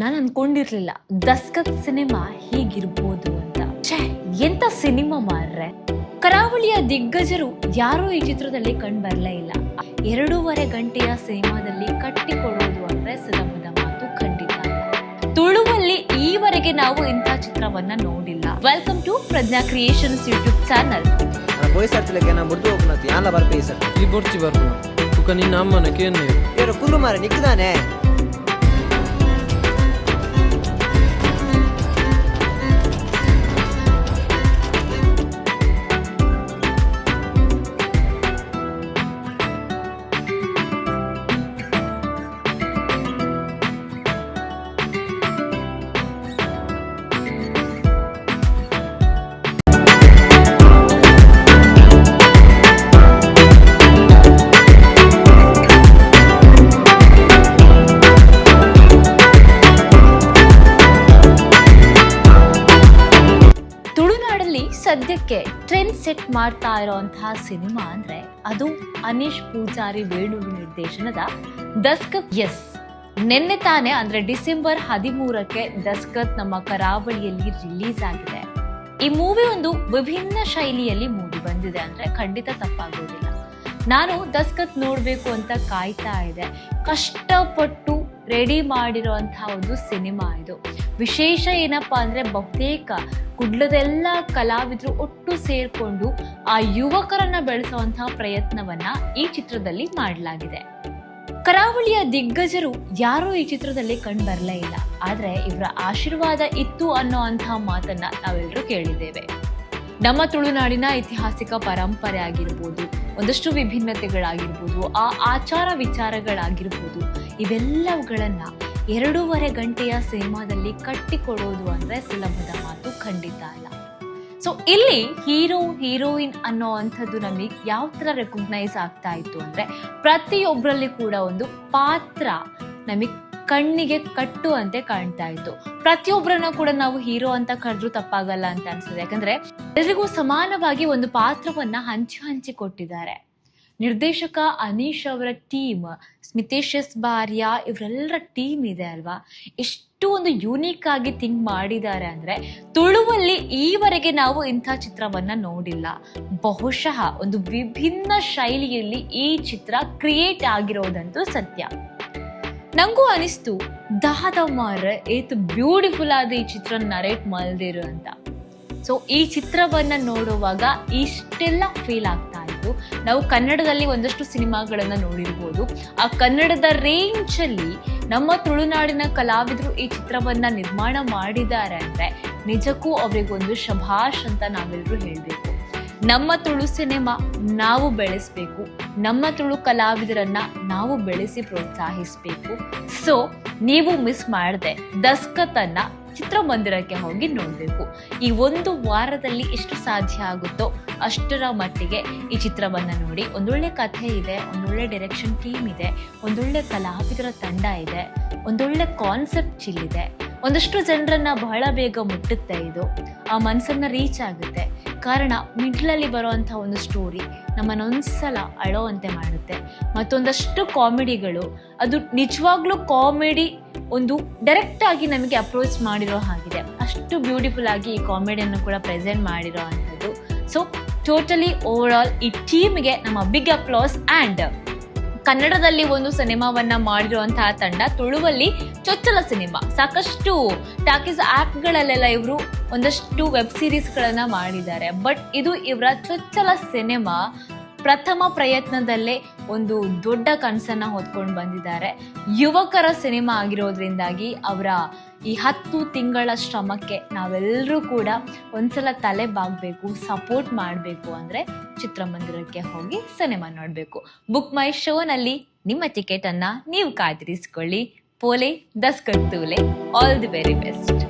ನಾನು ಅನ್ಕೊಂಡಿರ್ಲಿಲ್ಲ ದಸ್ಕತ್ ಸಿನಿಮಾ ಹೀಗಿರ್ಬೋದು ಅಂತ. ಛೇ ಎಂತ ಸಿನಿಮಾ ಮಾರ್ರೆ? ಕರಾವಳಿಯ ದಿಗ್ಗಜರು ಯಾರೂ ಈ ಚಿತ್ರದಲ್ಲಿ ಕಂಡು ಬರಲೇ ಇಲ್ಲ. ಎರಡೂವರೆ ಗಂಟೆಯ ಸಿನಿಮಾದಲ್ಲಿ ಕಟ್ಟಿಕೊಡೋದು ಅಂದ್ರೆ ಸುಲಭದ ಮಾತು ಖಂಡಿತ ತುಳುವಲ್ಲಿ ಈವರೆಗೆ ನಾವು ಇಂಥ ಚಿತ್ರವನ್ನ ನೋಡಿಲ್ಲ. Welcome to Prajna creations YouTube channel ಬರ್ತೀವಿ ಬರ್ತೀವಿ ಬುಡ್ದು ಹೋಗ್ನತಿ ಸದ್ಯಕ್ಕೆ ಟ್ರೆಂಡ್ ಸೆಟ್ ಮಾಡ್ತಾ ಇರುವಂತಹ ಸಿನಿಮಾ ಅಂದ್ರೆ ಅದು ಅನೀಶ್ ಪೂಜಾರಿ ವೇಣು ನಿರ್ದೇಶನದ ದಸ್ಕತ್ ಎಸ್. ನಿನ್ನೆ ತಾನೆ ಅಂದ್ರೆ ಡಿಸೆಂಬರ್ ಹದಿಮೂರಕ್ಕೆ ದಸ್ಕತ್ ನಮ್ಮ ಕರಾವಳಿಯಲ್ಲಿ ರಿಲೀಸ್ ಆಗಿದೆ. ಈ ಮೂವಿ ಒಂದು ವಿಭಿನ್ನ ಶೈಲಿಯಲ್ಲಿ ಮೂಡಿ ಬಂದಿದೆ ಅಂದ್ರೆ ಖಂಡಿತ ತಪ್ಪಾಗೋದಿಲ್ಲ. ನಾನು ದಸ್ಕತ್ ನೋಡ್ಬೇಕು ಅಂತ ಕಾಯ್ತಾ ಇದೆ ಕಷ್ಟಪಟ್ಟು ರೆಡಿ ಮಾಡಿರುವಂತಹ ಒಂದು ಸಿನಿಮಾ ಇದು. ವಿಶೇಷ ಏನಪ್ಪ ಅಂದರೆ ಬಹುತೇಕ ಕುಡ್ಲದೆಲ್ಲ ಕಲಾವಿದರು ಒಟ್ಟು ಸೇರಿಕೊಂಡು ಆ ಯುವಕರನ್ನು ಬೆಳೆಸುವಂತಹ ಪ್ರಯತ್ನವನ್ನು ಈ ಚಿತ್ರದಲ್ಲಿ ಮಾಡಲಾಗಿದೆ. ಕರಾವಳಿಯ ದಿಗ್ಗಜರು ಯಾರೂ ಈ ಚಿತ್ರದಲ್ಲಿ ಕಂಡು ಬರಲೇ ಇಲ್ಲ. ಆದರೆ ಇವರ ಆಶೀರ್ವಾದ ಇತ್ತು ಅನ್ನೋ ಅಂತಹ ಮಾತನ್ನ ನಾವೆಲ್ಲರೂ ಕೇಳಿದ್ದೇವೆ. ನಮ್ಮ ತುಳುನಾಡಿನ ಐತಿಹಾಸಿಕ ಪರಂಪರೆ ಆಗಿರ್ಬೋದು, ಒಂದಷ್ಟು ವಿಭಿನ್ನತೆಗಳಾಗಿರ್ಬೋದು, ಆ ಆಚಾರ ವಿಚಾರಗಳಾಗಿರ್ಬೋದು, ಇವೆಲ್ಲವುಗಳನ್ನ ಎರಡೂವರೆ ಗಂಟೆಯ ಸಿನಿಮಾದಲ್ಲಿ ಕಟ್ಟಿಕೊಡೋದು ಅಂದ್ರೆ ಸುಲಭದ ಮಾತು ಖಂಡಿತ ಅಲ್ಲ. ಸೊ ಇಲ್ಲಿ ಹೀರೋ, ಹೀರೋಯಿನ್ ಅನ್ನೋ ಅಂಥದ್ದು ನಮಗೆ ಯಾವ ಥರ ರೆಕಗ್ನೈಸ್ ಆಗ್ತಾ ಇತ್ತು ಅಂದರೆ ಪ್ರತಿಯೊಬ್ಬರಲ್ಲಿ ಕೂಡ ಒಂದು ಪಾತ್ರ ನಮಗೆ ಕಣ್ಣಿಗೆ ಕಟ್ಟುವಂತೆ ಕಾಣ್ತಾ ಇತ್ತು. ಪ್ರತಿಯೊಬ್ಬರನ್ನ ಕೂಡ ನಾವು ಹೀರೋ ಅಂತ ಕರೆದ್ರೂ ತಪ್ಪಾಗಲ್ಲ ಅಂತ ಅನ್ಸುತ್ತೆ. ಯಾಕಂದ್ರೆ ಎಲ್ರಿಗೂ ಸಮಾನವಾಗಿ ಒಂದು ಪಾತ್ರವನ್ನ ಹಂಚಿ ಹಂಚಿ ಕೊಟ್ಟಿದ್ದಾರೆ. ನಿರ್ದೇಶಕ ಅನೀಶ್ ಅವರ ಟೀಮ್ ಸ್ಮಿತೇಶ್ ಎಸ್ ಬಾರ್ಯ ಇವರೆಲ್ಲರ ಟೀಮ್ ಇದೆ ಅಲ್ವಾ? ಎಷ್ಟು ಒಂದು ಯೂನಿಕ್ ಆಗಿ ಥಿಂಕ್ ಮಾಡಿದ್ದಾರೆ ಅಂದ್ರೆ ತುಳುವಲ್ಲಿ ಈವರೆಗೆ ನಾವು ಇಂಥ ಚಿತ್ರವನ್ನ ನೋಡಿಲ್ಲ. ಬಹುಶಃ ಒಂದು ವಿಭಿನ್ನ ಶೈಲಿಯಲ್ಲಿ ಈ ಚಿತ್ರ ಕ್ರಿಯೇಟ್ ಆಗಿರೋದಂತೂ ಸತ್ಯ. ನಂಗೂ ಅನಿಸ್ತು, ದಾದ ಮಾರ ಏತ್ ಬ್ಯೂಟಿಫುಲ್ ಆದ ಈ ಚಿತ್ರ ನರೇಟ್ ಮಲ್ದಿರು ಅಂತ. ಸೊ ಈ ಚಿತ್ರವನ್ನ ನೋಡುವಾಗ ಇಷ್ಟೆಲ್ಲ ಫೀಲ್ ಆಗ್ತಾ ಇತ್ತು ನಾವು ಕನ್ನಡದಲ್ಲಿ ಒಂದಷ್ಟು ಸಿನಿಮಾಗಳನ್ನ ನೋಡಿರ್ಬೋದು. ಆ ಕನ್ನಡದ ರೇಂಜ್ ಅಲ್ಲಿ ನಮ್ಮ ತುಳುನಾಡಿನ ಕಲಾವಿದರು ಈ ಚಿತ್ರವನ್ನ ನಿರ್ಮಾಣ ಮಾಡಿದ್ದಾರೆ ಅಂದ್ರೆ ನಿಜಕ್ಕೂ ಅವರಿಗೊಂದು ಶಭಾಷ್ ಅಂತ ನಾವೆಲ್ಲರೂ ಹೇಳಬೇಕು. ನಮ್ಮ ತುಳು ಸಿನಿಮಾ ನಾವು ಬೆಳೆಸಬೇಕು. ನಮ್ಮ ತುಳು ಕಲಾವಿದರನ್ನ ನಾವು ಬೆಳೆಸಿ ಪ್ರೋತ್ಸಾಹಿಸಬೇಕು. ಸೊ ನೀವು ಮಿಸ್ ಮಾಡದೆ ದಸ್ಕತನ್ನ ಚಿತ್ರಮಂದಿರಕ್ಕೆ ಹೋಗಿ ನೋಡಬೇಕು. ಈ ಒಂದು ವಾರದಲ್ಲಿ ಎಷ್ಟು ಸಾಧ್ಯ ಆಗುತ್ತೋ ಅಷ್ಟರ ಮಟ್ಟಿಗೆ ಈ ಚಿತ್ರವನ್ನು ನೋಡಿ ಒಂದೊಳ್ಳೆ ಕಥೆ ಇದೆ, ಒಂದೊಳ್ಳೆ ಡೈರೆಕ್ಷನ್ ಟೀಮ್ ಇದೆ, ಒಂದೊಳ್ಳೆ ಕಲಾವಿದರ ತಂಡ ಇದೆ, ಒಂದೊಳ್ಳೆ ಕಾನ್ಸೆಪ್ಟ್ ಚಿಲ್ಲಿದೆ ಒಂದಷ್ಟು ಜನರನ್ನ ಬಹಳ ಬೇಗ ಮುಟ್ಟುತ್ತೆ ಇದು. ಆ ಮನಸ್ಸನ್ನ ರೀಚ್ ಆಗುತ್ತೆ. ಕಾರಣ ಮಿಡ್ಲಲ್ಲಿ ಬರುವಂಥ ಒಂದು ಸ್ಟೋರಿ ನಮ್ಮನ್ನ ಒಂದ್ಸಲ ಅಳೋವಂತೆ ಮಾಡುತ್ತೆ. ಮತ್ತೊಂದಷ್ಟು ಕಾಮಿಡಿಗಳು ಅದು ನಿಜವಾಗ್ಲೂ ಕಾಮಿಡಿ ಒಂದು ಡೈರೆಕ್ಟಾಗಿ ನಮಗೆ ಅಪ್ರೋಚ್ ಮಾಡಿರೋ ಹಾಗಿದೆ. ಅಷ್ಟು ಬ್ಯೂಟಿಫುಲ್ ಆಗಿ ಈ ಕಾಮಿಡಿಯನ್ನು ಕೂಡ ಪ್ರೆಸೆಂಟ್ ಮಾಡಿರೋ ಅಂಥದ್ದು. ಸೊ ಟೋಟಲಿ ಓವರ್ ಆಲ್ ಈ ಟೀಮ್ಗೆ ನಮ್ಮ ಬಿಗ್ ಅಪ್ಲಾಸ್ ಆ್ಯಂಡ್ ಕನ್ನಡದಲ್ಲಿ ಒಂದು ಸಿನಿಮಾವನ್ನ ಮಾಡಿರುವಂತಹ ತಂಡ ತುಳುವಲ್ಲಿ ಚೊಚ್ಚಲ ಸಿನಿಮಾ. ಸಾಕಷ್ಟು ಟಾಕೀಸ್ ಆ್ಯಪ್ಗಳಲ್ಲೆಲ್ಲ ಇವರು ಒಂದಷ್ಟು ವೆಬ್ ಸೀರೀಸ್ಗಳನ್ನ ಮಾಡಿದ್ದಾರೆ. ಬಟ್ ಇದು ಇವರ ಚೊಚ್ಚಲ ಸಿನಿಮಾ. ಪ್ರಥಮ ಪ್ರಯತ್ನದಲ್ಲೇ ಒಂದು ದೊಡ್ಡ ಕನಸನ್ನ ಹೊತ್ಕೊಂಡು ಬಂದಿದ್ದಾರೆ. ಯುವಕರ ಸಿನಿಮಾ ಆಗಿರೋದ್ರಿಂದಾಗಿ ಅವರ ಈ ಹತ್ತು ತಿಂಗಳ ಶ್ರಮಕ್ಕೆ ನಾವೆಲ್ಲರೂ ಕೂಡ ಒಂದ್ಸಲ ತಲೆ ಬಾಗಬೇಕು, ಸಪೋರ್ಟ್ ಮಾಡಬೇಕು ಅಂದರೆ ಚಿತ್ರಮಂದಿರಕ್ಕೆ ಹೋಗಿ ಸಿನಿಮಾ ನೋಡಬೇಕು. ಬುಕ್ ಮೈ ಶೋನಲ್ಲಿ ನಿಮ್ಮ ಟಿಕೆಟನ್ನು ನೀವು ಕಾಯ್ದಿರಿಸಿಕೊಳ್ಳಿ. ಪೋಲೆ ದಸ್ಕರ್ತೂಲೆ ಆಲ್ ದಿ ವೆರಿ ಬೆಸ್ಟ್